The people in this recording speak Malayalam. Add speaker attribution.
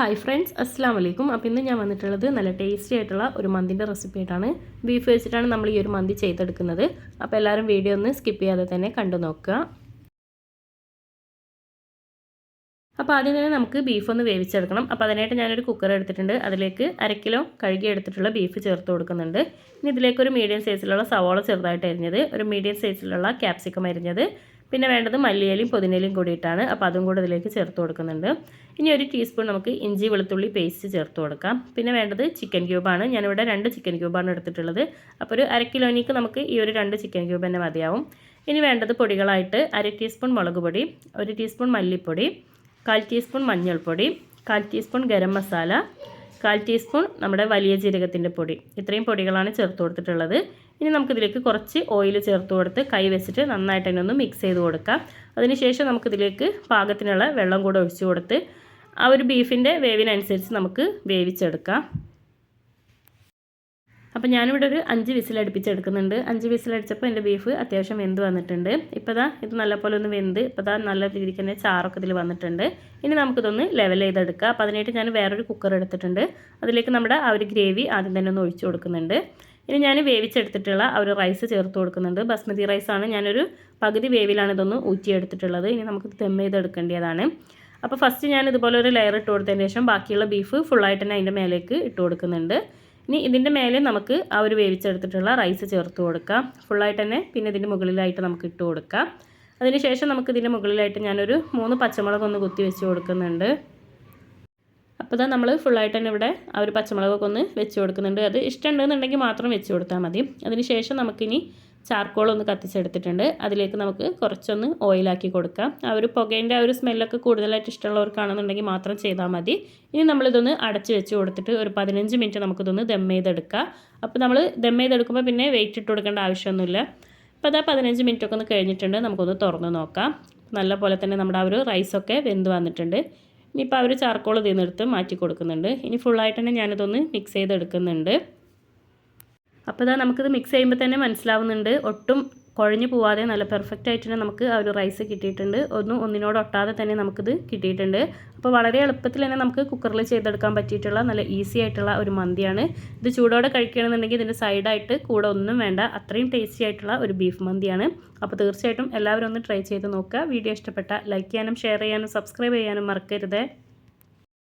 Speaker 1: ഹായ് ഫ്രണ്ട്സ് അസ്സാം വലൈക്കും അപ്പോൾ ഇന്ന് ഞാൻ വന്നിട്ടുള്ളത് നല്ല ടേസ്റ്റി ആയിട്ടുള്ള ഒരു മന്തിന്റെ റെസിപ്പി ആയിട്ടാണ്. ബീഫ് വെച്ചിട്ടാണ് നമ്മൾ ഈ ഒരു മന്തി ചെയ്തെടുക്കുന്നത്. അപ്പോൾ എല്ലാവരും വീഡിയോ ഒന്ന് സ്കിപ്പ് ചെയ്യാതെ തന്നെ കണ്ടു നോക്കുക. അപ്പോൾ ആദ്യം തന്നെ നമുക്ക് ബീഫ് ഒന്ന് വേവിച്ചെടുക്കണം. അപ്പോൾ അതിനായിട്ട് ഞാനൊരു കുക്കർ എടുത്തിട്ടുണ്ട്. അതിലേക്ക് അര കിലോ കഴുകി എടുത്തിട്ടുള്ള ബീഫ് ചേർത്ത് കൊടുക്കുന്നുണ്ട്. ഇനി ഇതിലേക്ക് ഒരു മീഡിയം സൈസിലുള്ള സവോള ചെറുതായിട്ട് അരിഞ്ഞത് ഒരു മീഡിയം സൈസിലുള്ള ക്യാപ്സിക്കം അരിഞ്ഞത് പിന്നെ വേണ്ടത് മല്ലിയിലയും പുതിനയിലയും കൂടിയിട്ടാണ്. അപ്പോൾ അതും കൂടെ ഇതിലേക്ക് ചേർത്ത് കൊടുക്കുന്നുണ്ട്. ഇനി ഒരു ടീസ്പൂൺ നമുക്ക് ഇഞ്ചി വെളുത്തുള്ളി പേസ്റ്റ് ചേർത്ത് കൊടുക്കാം. പിന്നെ വേണ്ടത് ചിക്കൻ ക്യൂബാണ് ഞാനിവിടെ രണ്ട് ചിക്കൻ ക്യൂബാണ് എടുത്തിട്ടുള്ളത്. അപ്പോൾ ഒരു അര കിലോനിക്ക് നമുക്ക് ഈ ഒരു രണ്ട് ചിക്കൻ ക്യൂബ് തന്നെ മതിയാവും. ഇനി വേണ്ടത് പൊടികളായിട്ട് അര ടീസ്പൂൺ മുളക് പൊടി ഒരു ടീസ്പൂൺ മല്ലിപ്പൊടി കാൽ ടീസ്പൂൺ മഞ്ഞൾപ്പൊടി കാൽ ടീസ്പൂൺ ഗരം മസാല കാൽ ടീസ്പൂൺ നമ്മുടെ വലിയ ജീരകത്തിന്റെ പൊടി. ഇത്രയും പൊടികളാണ് ചേർത്ത് കൊടുത്തിട്ടുള്ളത്. ഇനി നമുക്കിതിലേക്ക് കുറച്ച് ഓയിൽ ചേർത്ത് കൊടുത്ത് കൈ വെച്ചിട്ട് നന്നായിട്ട് തന്നെ ഒന്ന് മിക്സ് ചെയ്ത് കൊടുക്കാം. അതിനുശേഷം നമുക്കിതിലേക്ക് പാകത്തിനുള്ള വെള്ളം കൂടെ ഒഴിച്ചു കൊടുത്ത് ആ ഒരു ബീഫിന്റെ വേവിനനുസരിച്ച് നമുക്ക് വേവിച്ചെടുക്കാം. അപ്പോൾ ഞാനിവിടെ ഒരു അഞ്ച് വിസിൽ വിസിലടുപ്പിച്ചെടുക്കുന്നുണ്ട് അഞ്ച് വിസിലടിച്ചപ്പോൾ എന്റെ ബീഫ് അത്യാവശ്യം വെന്ത് വന്നിട്ടുണ്ട്. ഇപ്പോൾ ദാ ഇത് നല്ലപോലെ ഒന്ന് വെന്ത് ഇപ്പോൾ ദാ നല്ല രീതിക്ക് തന്നെ ചാറൊക്കെ ഇതിൽ വന്നിട്ടുണ്ട്. ഇനി നമുക്കിതൊന്ന് ലെവൽ ചെയ്തെടുക്കുക അപ്പോൾ അതിനായിട്ട് ഞാൻ വേറൊരു കുക്കർ എടുത്തിട്ടുണ്ട്. അതിലേക്ക് നമ്മുടെ ആ ഒരു ഗ്രേവി ആദ്യം തന്നെ ഒന്ന് ഒഴിച്ചു കൊടുക്കുന്നുണ്ട്. ഇനി ഞാൻ വേവിച്ചെടുത്തിട്ടുള്ള ആ ഒരു റൈസ് ചേർത്ത് കൊടുക്കുന്നുണ്ട്. ബസ്മതി റൈസാണ് ഞാനൊരു പകുതി വേവിലാണ് ഇതൊന്ന് ഊറ്റിയെടുത്തിട്ടുള്ളത്. ഇനി നമുക്ക് തെമ്മ ചെയ്തെടുക്കേണ്ടതാണ്. അപ്പോൾ ഫസ്റ്റ് ഞാൻ ഇതുപോലെ ഒരു ലെയർ ഇട്ട് കൊടുത്തതിന് ശേഷം ബാക്കിയുള്ള ബീഫ് ഫുള്ളായിട്ട് തന്നെ അതിന്റെ മേലേക്ക് ഇട്ട് കൊടുക്കുന്നുണ്ട്. ഇനി ഇതിന്റെ മേലെ നമുക്ക് ആ ഒരു വേവിച്ചെടുത്തിട്ടുള്ള റൈസ് ചേർത്ത് കൊടുക്കാം. ഫുള്ളായിട്ട് തന്നെ പിന്നെ ഇതിന്റെ മുകളിലായിട്ട് നമുക്ക് ഇട്ട് കൊടുക്കാം. അതിനുശേഷം നമുക്ക് ഇതിന്റെ മുകളിലായിട്ട് ഞാനൊരു മൂന്ന് പച്ചമുളക് ഒന്ന് കുത്തി വെച്ച് കൊടുക്കുന്നുണ്ട്. അപ്പോൾ ഇതാ നമ്മൾ ഫുള്ളായിട്ട് തന്നെ ഇവിടെ ആ ഒരു പച്ചമുളകൊക്കെ ഒന്ന് വെച്ച് കൊടുക്കുന്നുണ്ട്. അത് ഇഷ്ടമുണ്ടെന്നുണ്ടെങ്കിൽ മാത്രം വെച്ച് കൊടുത്താൽ മതി. അതിനുശേഷം നമുക്കിനി ചാർക്കോൾ ഒന്ന് കത്തിച്ചെടുത്തിട്ടുണ്ട്. അതിലേക്ക് നമുക്ക് കുറച്ചൊന്ന് ഓയിലാക്കി കൊടുക്കാം. ആ ഒരു പുകേന്റെ ആ ഒരു സ്മെല്ലൊക്കെ കൂടുതലായിട്ട് ഇഷ്ടമുള്ളവർക്കാണെന്നുണ്ടെങ്കിൽ മാത്രം ചെയ്താൽ മതി. ഇനി നമ്മളിതൊന്ന് അടച്ച് വെച്ച് കൊടുത്തിട്ട് ഒരു പതിനഞ്ച് മിനിറ്റ് നമുക്കിതൊന്ന് ദം ചെയ്തെടുക്കാം. അപ്പോൾ നമ്മൾ ദം ചെയ്തെടുക്കുമ്പോൾ പിന്നെ വെയിറ്റ് ഇട്ട് കൊടുക്കേണ്ട ആവശ്യമൊന്നുമില്ല. അപ്പോൾ അതാ പതിനഞ്ച് മിനിറ്റ് ഒക്കെ ഒന്ന് കഴിഞ്ഞിട്ടുണ്ട്. നമുക്കൊന്ന് തുറന്ന് നോക്കാം. നല്ല പോലെ തന്നെ നമ്മുടെ ആ ഒരു റൈസൊക്കെ വെന്ത് വന്നിട്ടുണ്ട്. ഇനിയിപ്പോൾ ആ ഒരു ചാർക്കോൾ ഇതിൽ മാറ്റി കൊടുക്കുന്നുണ്ട്. ഇനി ഫുള്ളായിട്ട് തന്നെ ഞാനിതൊന്ന് മിക്സ് ചെയ്തെടുക്കുന്നുണ്ട്. അപ്പോൾ ഇതാ നമുക്കിത് മിക്സ് ചെയ്യുമ്പോൾ തന്നെ മനസ്സിലാവുന്നുണ്ട്. ഒട്ടും കുഴഞ്ഞു പോവാതെ നല്ല പെർഫെക്റ്റ് ആയിട്ട് തന്നെ നമുക്ക് ആ ഒരു റൈസ് കിട്ടിയിട്ടുണ്ട്. ഒന്നും ഒന്നിനോട് ഒട്ടാതെ തന്നെ നമുക്കിത് കിട്ടിയിട്ടുണ്ട്. അപ്പോൾ വളരെ എളുപ്പത്തിൽ തന്നെ നമുക്ക് കുക്കറിൽ ചെയ്തെടുക്കാൻ പറ്റിയിട്ടുള്ള നല്ല ഈസി ആയിട്ടുള്ള ഒരു മന്തിയാണ്. ഇത് ചൂടോടെ കഴിക്കുകയാണെന്നുണ്ടെങ്കിൽ ഇതിന്റെ സൈഡായിട്ട് കൂടെ ഒന്നും വേണ്ട. അത്രയും ടേസ്റ്റി ആയിട്ടുള്ള ഒരു ബീഫ് മന്തിയാണ്. അപ്പോൾ തീർച്ചയായിട്ടും എല്ലാവരും ഒന്ന് ട്രൈ ചെയ്ത് നോക്കുക. വീഡിയോ ഇഷ്ടപ്പെട്ട ലൈക്ക് ചെയ്യാനും ഷെയർ ചെയ്യാനും സബ്സ്ക്രൈബ് ചെയ്യാനും മറക്കരുത്.